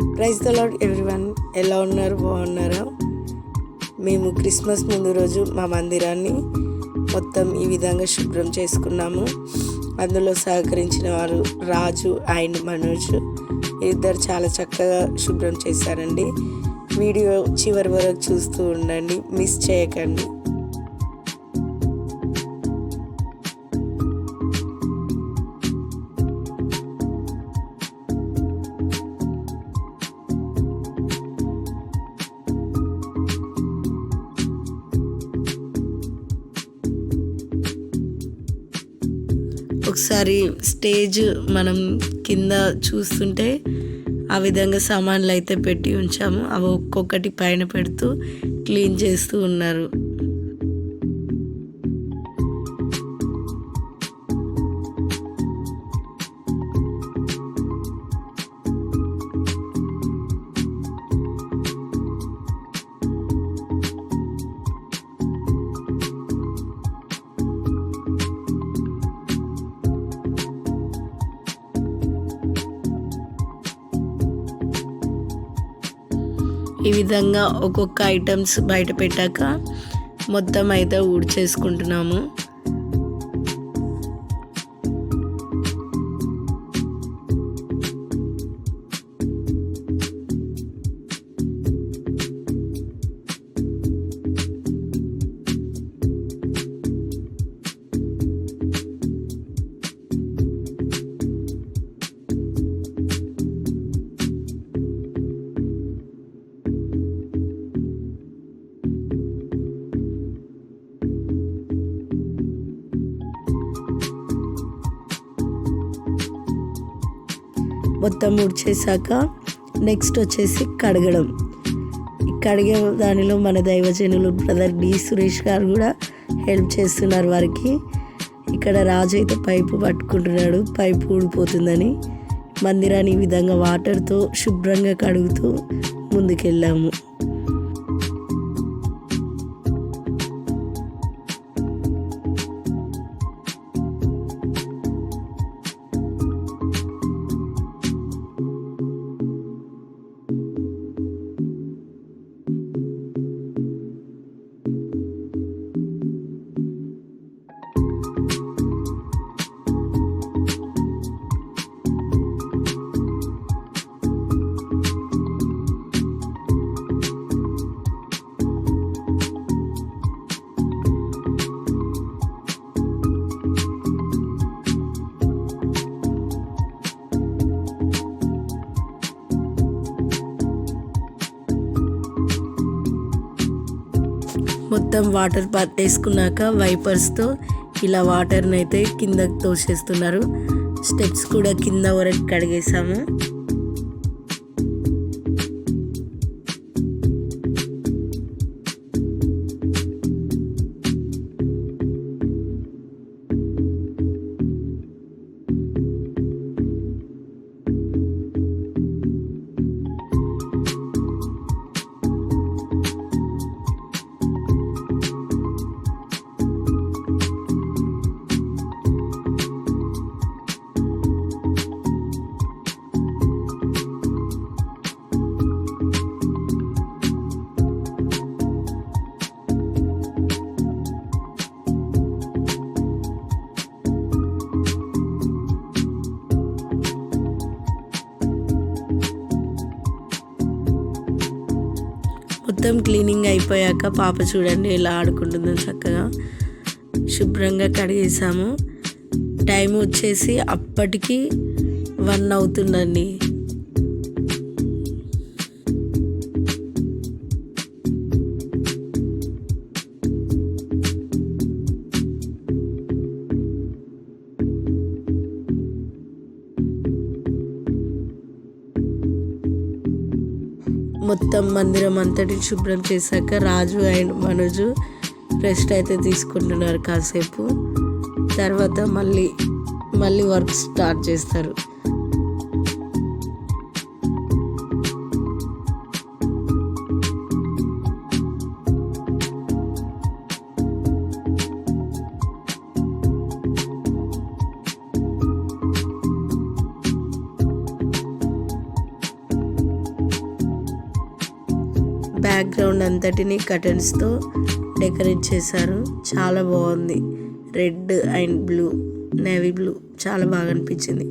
Praise the lord everyone. ఎలా ఉన్నారు? బాగున్నారా? మేము క్రిస్మస్ ముందు రోజు మా మందిరాన్ని మొత్తం ఈ విధంగా శుభ్రం చేసుకున్నాము. అందులో సహకరించిన వారు రాజు అండ్ మనోజ్. ఇద్దరు చాలా చక్కగా శుభ్రం చేశారండి. వీడియో చివరి వరకు చూస్తూ ఉండండి. మిస్ చేయకండి. ఒకసారి స్టేజ్ మనం కింద చూస్తుంటే ఆ విధంగా సామాన్లు అయితే పెట్టి ఉంచాము. అవి ఒక్కొక్కటి పైన పెడుతూ క్లీన్ చేస్తూ ఉన్నారు. ఈ విధంగా ఒక్కొక్క ఐటమ్స్ బయట పెట్టాక మొత్తం అయితే ఊడ్చేసుకుంటున్నాము మొత్తం ముడిచేసాక నెక్స్ట్ వచ్చేసి కడగడం. కడిగే దానిలో మన దైవజనులు బ్రదర్ డి సురేష్ గారు కూడా హెల్ప్ చేస్తున్నారు వారికి. ఇక్కడ రాజు అయితే పైపు పట్టుకుంటున్నాడు పైపు ఊడిపోతుందని. మందిరాన్ని ఈ విధంగా వాటర్తో శుభ్రంగా కడుగుతూ ముందుకెళ్ళాము. మొత్తం వాటర్ పట్టేసుకున్నాక వైపర్స్తో ఇలా వాటర్ని అయితే కిందకి తోసేస్తున్నారు. స్టెప్స్ కూడా కింద వరకు కడిగేసాము మొత్తం క్లీనింగ్ అయిపోయాక పాప చూడండి ఎలా ఆడుకుంటుందో చక్కగా శుభ్రంగా కడిగేసాము టైం వచ్చేసి అప్పటికి వన్ అవుతుందండి. మొత్తం మందిరం అంతటి శుభ్రం చేశాక రాజు అండ్ మనోజు రెస్ట్ అయితే తీసుకుంటున్నారు కాసేపు. తర్వాత మళ్ళీ మళ్ళీ వర్క్ స్టార్ట్ చేస్తారు. బ్యాక్గ్రౌండ్ అంతటిని కటన్స్తో డెకరేట్ చేశారు. చాలా బాగుంది. Red and blue navy blue చాలా బాగా అనిపించింది.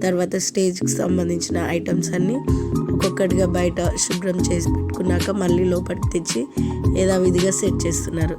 తర్వాత స్టేజ్కి సంబంధించిన ఐటమ్స్ అన్నీ ఒక్కొక్కటిగా బయట శుభ్రం చేసి పెట్టుకున్నాక మళ్ళీ లోపలికి తెచ్చి యథావిధిగా సెట్ చేస్తున్నారు.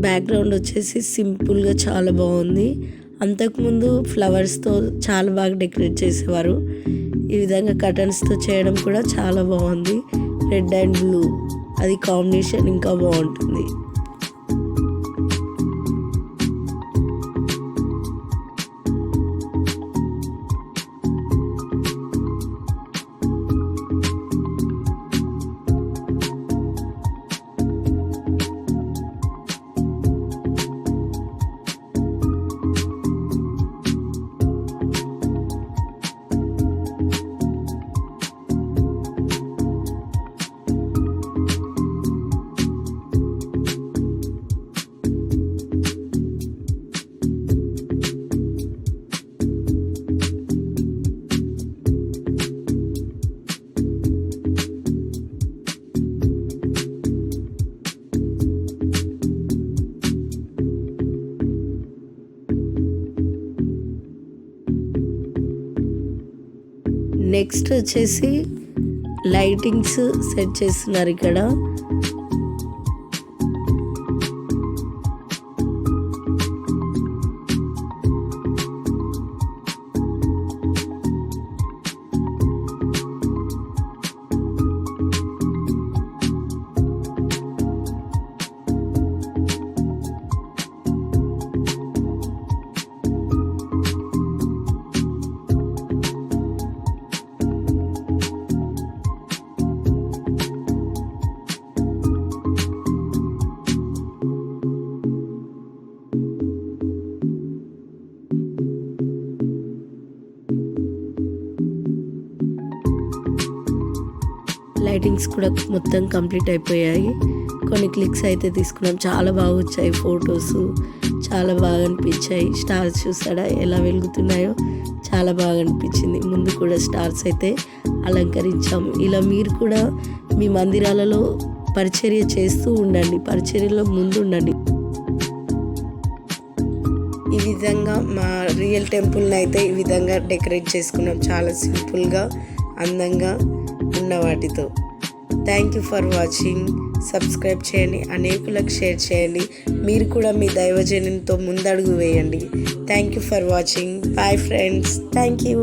బ్యాక్గ్రౌండ్ వచ్చేసి సింపుల్గా చాలా బాగుంది. అంతకుముందు ఫ్లవర్స్తో చాలా బాగా డెకరేట్ చేసేవారు. ఈ విధంగా కటన్స్తో చేయడం కూడా చాలా బాగుంది. Red and blue. అది కాంబినేషన్ ఇంకా బాగుంటుంది. నెక్స్ట్ వచ్చేసి లైటింగ్స్ సెట్ చేస్తున్నారు ఇక్కడ. లైటింగ్స్ కూడా మొత్తం కంప్లీట్ అయిపోయాయి. కొన్ని క్లిక్స్ అయితే తీసుకున్నాం. చాలా బాగా వచ్చాయి ఫొటోస్. చాలా బాగా అనిపించాయి. స్టార్స్ చూసాడా? ఎలా వెలుగుతున్నాయో? చాలా బాగా అనిపించింది. ముందు కూడా స్టార్స్ అయితే అలంకరించాము. ఇలా మీరు కూడా మీ మందిరాలలో పరిచర్య చేస్తూ ఉండండి. పరిచర్యలో ముందు ఉండండి. ఈ విధంగా మా రియల్ టెంపుల్ని అయితే ఈ విధంగా డెకరేట్ చేసుకున్నాం. చాలా సింపుల్గా అందంగా ఉన్న వాటితో. Thank you for watching subscribe చేయండి అనేకులకు షేర్ చేయండి. మీరు కూడా మీ దైవజనంతో ముందడుగు వేయండి. Thank you for watching bye friends thank you